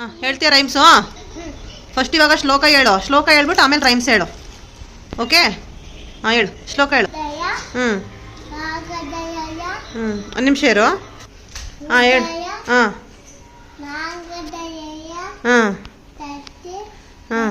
ಹಾಂ ಹೇಳ್ತೀಯ rhymes first ಇವಾಗ ಶ್ಲೋಕ ಹೇಳು ಶ್ಲೋಕ ಹೇಳ್ಬಿಟ್ಟು ಆಮೇಲೆ ರೈಮ್ಸ್ ಹೇಳು ಓಕೆ ಹಾಂ ಹೇಳು ಶ್ಲೋಕ ಹೇಳು ಹ್ಞೂ ಹ್ಞೂ ಒಂದು ನಿಮಿಷ ಇರು ಹಾಂ ಹೇಳು ಹಾಂ ಹಾಂ ಹಾಂ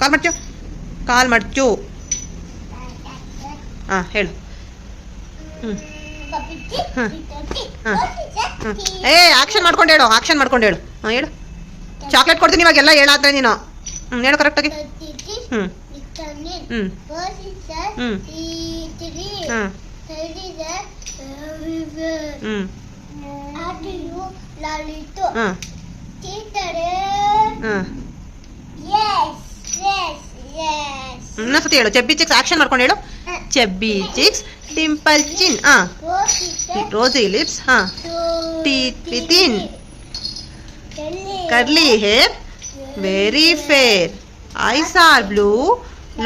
ಕಾಲ್ ಮಾಡ್ಚು ಕಾಲ್ ಮಾಡ್ಚು ಹಾಂ ಹೇಳು ಹ್ಞೂ ಹಾಂ ಹಾಂ ಹ್ಞೂ ಏ ಆಕ್ಷನ್ ಮಾಡ್ಕೊಂಡು ಹೇಳು ಆಕ್ಷನ್ ಮಾಡ್ಕೊಂಡು ಹೇಳು ಹಾಂ ಹೇಳು ಚಾಕ್ಲೇಟ್ ಕೊಡ್ತೀನಿ ಇವಾಗೆಲ್ಲ ಹೇಳಾದ್ರೆ ನೀನು ಹ್ಞೂ ಹೇಳು ಕರೆಕ್ಟಾಗಿ ಹ್ಞೂ ಹ್ಞೂ ಹ್ಞೂ ಹಾಂ ಹ್ಞೂ ಹಾಂ ಹಾಂ ಇನ್ನೊಂದ್ಸತಿ ಹೇಳು ಚೆಬ್ಬಿ ಚಿಕ್ಸ್ ಆಕ್ಷನ್ ಮಾಡ್ಕೊಂಡು ಹೇಳು ಚೆಬ್ಬಿ cheeks temple chin ha rosy lips ha teeth with in curly hair very fair eyes are blue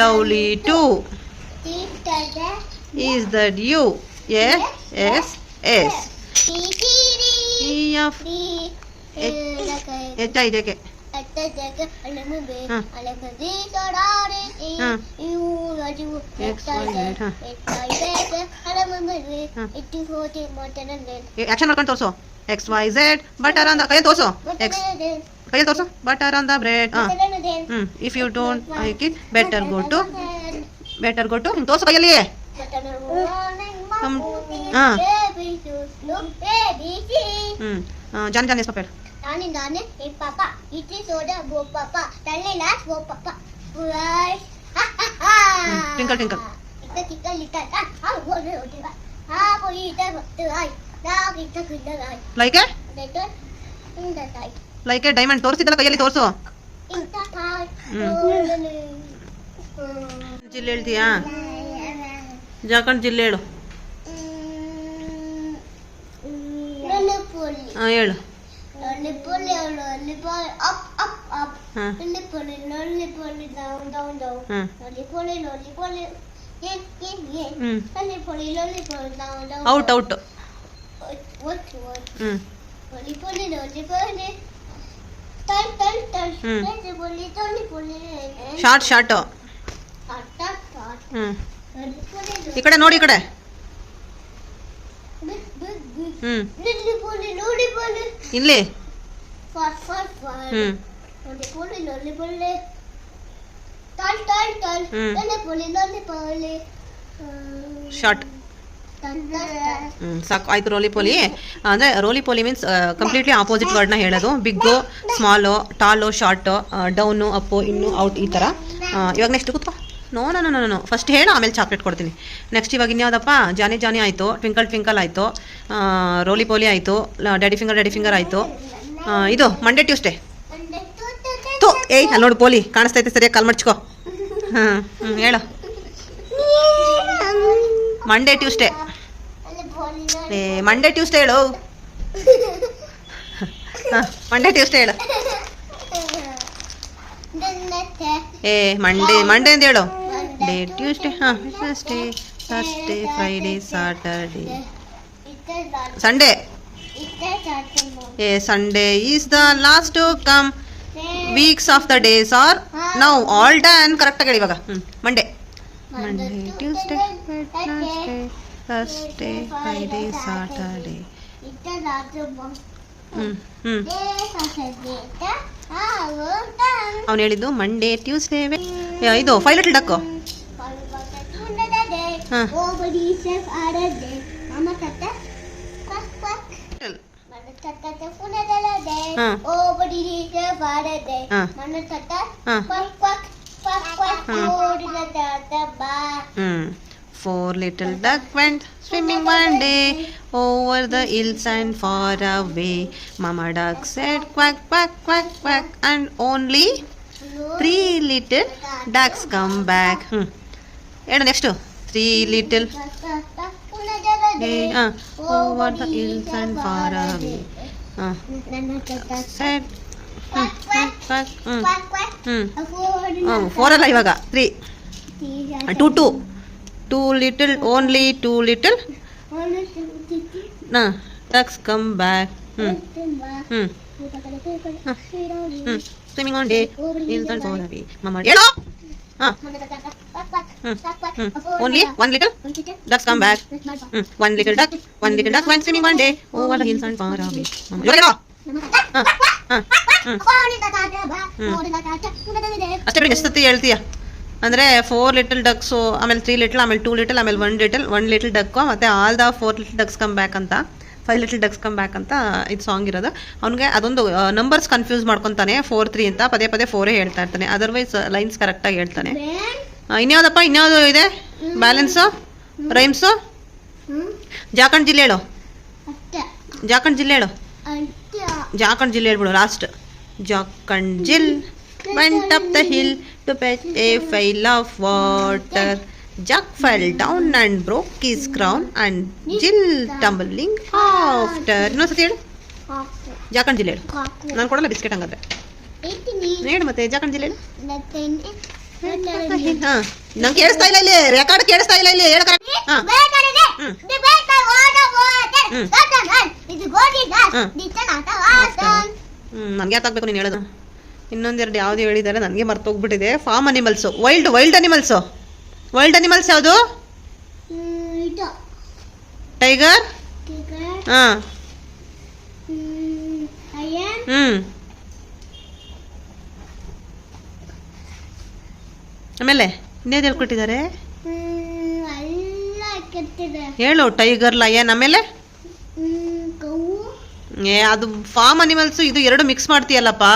lovely to is that you yes yes yes ಇದಕ್ಕೆ Action work torso. X, Y, Z. Butter on the bread. Torso. Butter on the bread. If you don't like it, better go to. Torso kaya liye. Jan is prepared. ನಾನಿಂದ ನಾನೇ ಏ ಪಾಪ ಇಟ್ಲಿ soda ಗೋ ಪಾಪ ತಳ್ಳಿ loss ಗೋ ಪಾಪ tinkle tinkle ಇತ್ತ tinkle ಇತ್ತ ಆ ಗೋ ಗೋ ಆ ಗೋ ಇತ್ತ ಬತ್ತು ಆಯ್ ನಾ ಇತ್ತ ಕಿಲ್ಲ ಆಯ್ ಇಂದ ತಾಯ್ ಲೈಕ್ ಡೈಮಂಡ್ ತೋರಿಸಿದಲ್ಲ ಕೈಯಲ್ಲಿ ತೋರಿಸು ಇಂತ ತಾಯ್ ಜಿಲ್ಲೆ ಹೇಳ್ತೀಯಾ ಜಾರ್ಖಂಡ್ ಜಿಲ್ಲೆ ಹೇಳು mm, mm, mm. ಹಾಂ ಹೇಳು ಡೌನ್ ಡೌನ್ ಹ್ಞೂ ಲೊಲಿಪೊಲಿ ಲೊಲಿಪೊಲಿ ಏನ್ ಏನ್ ಏನ್ ಹ್ಞೂ lollipolly lollipolly down down out out What what? ಹ್ಞೂ Lollipolly, lollipolly. Tol, tol, tol. Hmm. Lollipolly, lollipolly. Short short Tart, tart, tart. ಹ್ಞೂ Lollipolly, ಈ ಕಡೆ ನೋಡಿ ಈ ಕಡೆ big, big, big. ಹ್ಞೂ Lollipolly, lollipolly. ಇಲ್ಲಿ ಶಾರ್ಟ್ ಸಾಕು ಆಯ್ತು ರೋಲಿ ಪೋಲಿ ಅಂದ್ರೆ ರೋಲಿ ಪೋಲಿ ಮೀನ್ಸ್ ಕಂಪ್ಲೀಟ್ಲಿ ಆಪೋಸಿಟ್ ನ ಹೇಳೋದು big small tall short down up in out ಈ ತರ ಇವಾಗ ನೆಕ್ಸ್ಟ್ ಕೂತ್ಕೋ no no no no first ಹೇಳು ಆಮೇಲೆ ಚಾಕ್ಲೇಟ್ ಕೊಡ್ತೀನಿ ನೆಕ್ಸ್ಟ್ ಇವಾಗ ಇನ್ಯಾವುದಪ್ಪ ಜಾನಿ ಜಾನಿ ಆಯಿತು ಟ್ವಿಂಕಲ್ ಟ್ವಿಂಕಲ್ ಆಯಿತು ರೋಲಿ ಪೋಲಿ ಆಯಿತು ಡ್ಯಾಡಿ ಫಿಂಗರ್ ಡ್ಯಾಡಿ ಫಿಂಗರ್ ಆಯಿತು ಇದು ಮಂಡೇ ಟ್ಯೂಸ್ಡೇ ತೋ ಏಯ್ ಅಲ್ಲಿ ನೋಡು ಪೋಲಿ ಕಾಣಿಸ್ತಾ ಐತೆ ಸರಿಯಾಗಿ ಕಾಲ್ ಮಡ್ಚ್ಕೋ ಹಾಂ ಹ್ಞೂ ಹೇಳು ಮಂಡೇ ಟ್ಯೂಸ್ಡೇ ಏ ಮಂಡೇ ಟ್ಯೂಸ್ಡೇ ಹೇಳು ಹಾಂ ಮಂಡೇ ಟ್ಯೂಸ್ಡೇ ಹೇಳು ಏ ಮಂಡೇ ಮಂಡೇ ಅಂತ ಹೇಳು ಡೇ ಟ್ಯೂಸ್ಡೇ ಹಾಂ Tuesday Thursday Friday Saturday Sunday Sunday is the last come weeks of the days are now all done correct ಆಗಿ ಇವಾಗ ಹ್ಮ್ ಮಂಡೇ ಮಂಡೇ ಟ್ಯೂಸ್ಡೇ ಅವ್ನು ಹೇಳಿದ್ದು ಮಂಡೇ ಟ್ಯೂಸ್ಡೇ ಇದು ಫೈವ್ ಡಕ್ಕು ಹಾಂ ಹಾಂ ಹಾಂ ಹ್ಞೂ four little duck went swimming one day over the hills and far away mama duck said quack quack quack quack and only three little ducks come back ಹ್ಞೂ ಹೇಳು next three little ಹಾಂ over the hills and far away ಹಾಂ shed ಹ್ಞೂ ಹ್ಞೂ ಹ್ಞೂ four ಫೋರಲ್ಲ ಇವಾಗ three two two two little only two little ಹಾಂ ducks come back ಹ್ಞೂ ಹ್ಞೂ ಹ್ಞೂ ಸ್ವಿಮ್ಮಿಂಗ್ ಆನ್ ಡೇ ಹೇಳೋ ಹಾಂ ಹ್ಮ್ ಹ್ಮ್ only one come ducks Mm. One little duck, one little duck went swimming one over the hills and far hmm, hmm, hmm. ಹೇಳ್ತೀಯ ಅಂದ್ರೆ ಫೋರ್ ಲಿಟಲ್ ಡಕ್ಸ್ ಆಮೇಲೆ ತ್ರೀ ಲಿಟಲ್ ಆಮೇಲೆ two little ಆಮೇಲೆ one little one little duck ಮತ್ತೆ all the four little ducks come back ಅಂತ five little ducks come back ಅಂತ ಇದು song ಇರೋದು ಅವ್ನಿಗೆ ಅದೊಂದು ನಂಬರ್ಸ್ ಕನ್ಫ್ಯೂಸ್ ಮಾಡ್ಕೊತಾನೆ ಫೋರ್ ತ್ರೀ ಅಂತ ಪದೇ ಪದೇ ಫೋರೇ ಹೇಳ್ತಾ ಇರ್ತಾನೆ ಅದರ್ವೈಸ್ ಲೈನ್ಸ್ ಕರೆಕ್ಟಾಗಿ ಹೇಳ್ತಾನೆ ಇನ್ಯಾವುದಪ್ಪ ಇನ್ಯಾವುದು ಇದೆ ಬ್ಯಾಲೆನ್ಸು ರೈಮ್ಸು ಜಾರ್ಖಂಡ್ ಜಿಲ್ಲೆ ಹೇಳು ಜಾರ್ಖಂಡ್ ಜಿಲ್ಲೆ ಹೇಳು ಜಾರ್ಖಂಡ್ ಜಿಲ್ಲೆ ಹೇಳ್ಬಿಡು last Jack and Jill went up the hill to fetch a pail of water Jack fell down and broke his crown and Jill tumbling after ಇನ್ನೊಂದು ಸತಿ ಹೇಳು ಜಾಕಣ್ ಜಿಲ್ಲೆ ಹೇಳು ನಾನು ಕೊಡಲ್ಲ ಬಿಸ್ಕೆಟ್ ಹಂಗಾದ್ರೆ ಹೇಳು ಮತ್ತೆ ಜಾಕಣ್ ಜಿಲ್ಲೆ ಹೇಳು ಹಾ ನಂಗೆ ಕೇಳಿಸ್ತಾ ಇಲ್ಲ ಇಲ್ಲಿ ರೆಕಾರ್ಡ್ ಕೇಳಿಸ್ತಾ ಇಲ್ಲ ಇಲ್ಲಿ ಹೇಳ ಹಾ ನನಗೆ ಯಾತಾಗಬೇಕು ನೀನು ಹೇಳೋದು ಇನ್ನೊಂದೆರಡು ಯಾವುದು ಹೇಳಿದ್ದಾರೆ ನನಗೆ ಮರ್ತೋಗ್ಬಿಟ್ಟಿದೆ farm animals wild wild animals wild animals ಯಾವುದು ಟೈಗರ್ ಹಾಂ ಹ್ಞೂ ಆಮೇಲೆ ಇನ್ನೇದು ಹೇಳ್ಕೊಟ್ಟಿದ್ದಾರೆ ಹೇಳು ಟೈಗರ್ ಲಯನ್ ಆಮೇಲೆ ಏ ಅದು ಫಾರ್ಮ್ ಅನಿಮಲ್ಸ್ ಇದು ಎರಡು ಮಿಕ್ಸ್ ಮಾಡ್ತೀಯಲ್ಲಪ್ಪ